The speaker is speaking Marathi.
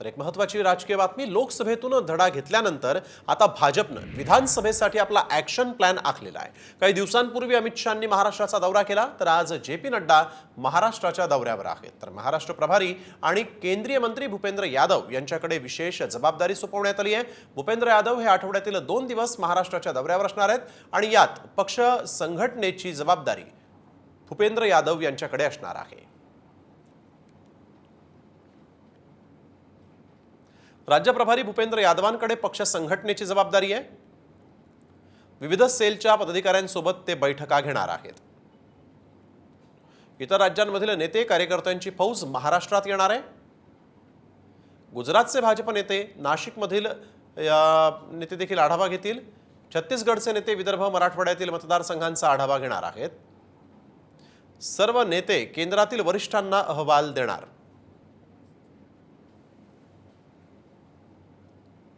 तर एक महत्वाची राजकीय बातमी लोकसभेतून धडा घेतल्यानंतर आता भाजपनं विधानसभेसाठी आपला ॲक्शन प्लॅन आखलेला आहे. काही दिवसांपूर्वी अमित शहांनी महाराष्ट्राचा दौरा केला तर आज जे पी नड्डा महाराष्ट्राच्या दौऱ्यावर आहेत. तर महाराष्ट्र प्रभारी आणि केंद्रीय मंत्री भूपेंद्र यादव यांच्याकडे विशेष जबाबदारी सोपवण्यात आली आहे. भूपेंद्र यादव हे आठवड्यातील दोन दिवस महाराष्ट्राच्या दौऱ्यावर असणार आहेत आणि यात पक्ष संघटनेची जबाबदारी भूपेंद्र यादव यांच्याकडे असणार आहे. राज्य प्रभारी भूपेंद्र यादवांकडे पक्ष संघटनेची जबाबदारी आहे. विविध सेलच्या पदाधिकाऱ्यांसोबत ते बैठका घेणार आहेत. इतर राज्यांमधील नेते कार्यकर्त्यांची फौज महाराष्ट्रात येणार आहे. गुजरातचे भाजप नेते नाशिकमधील या, नेते देखील आढावा घेतील. छत्तीसगडचे नेते विदर्भ मराठवाड्यातील मतदारसंघांचा आढावा घेणार आहेत. सर्व नेते केंद्रातील वरिष्ठांना अहवाल देणार.